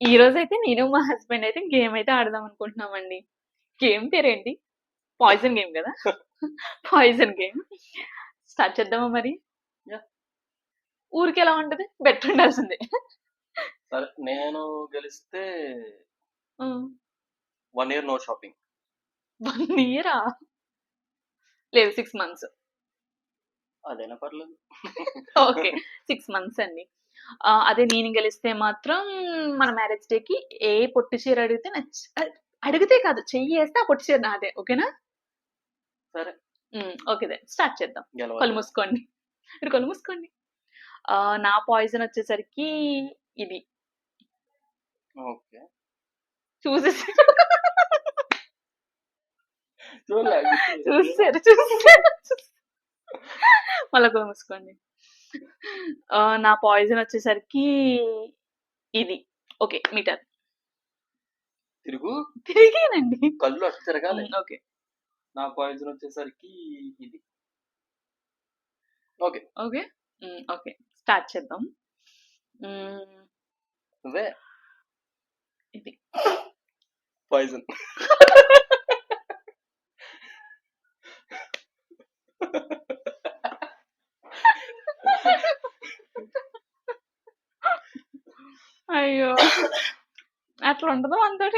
ఈ రోజైతే నేను మా హస్బెండ్ అయితే గేమ్ అయితే ఆడదాం అనుకుంటున్నామండి. గేమ్ పేరేంటి? పాయిజన్ గేమ్ గదా! Poison game. స్టార్ట్ చేద్దామా మరి? ఊరికే ఎలా ఉంటది? బెట్ ఉండాల్సిందే. సరే. నేను గెలిస్తే. 1 ఇయర్ నో షాపింగ్. 1 ఇయరా? లేదు 6 మంత్స్. అదైనా పర్లేదు. ఓకే. 6 మంత్స్ అండి. అదే నేను గెలిస్తే మాత్రం మన మ్యారేజ్ డేకి ఏ పొట్టి చీర అడిగితే అడిగితే కాదు చెయ్యేస్తే ఆ పొట్టి చీర నాదే. ఓకేనా? సరే. ఓకే దెన్ స్టార్ట్ చేద్దాం. కళ్ళు! మూసుకోండి. మీరు కళ్ళు మూసుకోండి. నా పాయిజన్ వచ్చేసరికి ఇది. ఓకే. చూసేసారు. చూడలే. చూసేసారు. చూసేసారు. మళ్ళా కళ్ళు మూసుకోండి. నా పాయిజన్ వచ్చేసరికి ఇది. ఓకే. మీ టర్న్. తిరుగు. తిరిగానండి. కళ్ళు అటు తిరగాలి. ఓకే. నా పాయిజన్ వచ్చేసరికి ఇది. ఓకే. ఓకే. ఓకే. స్టార్ట్ చేద్దాం. నువ్వే. ఇది. పాయిజన్. అయ్యో! అట్లుంటదా మనతోటి?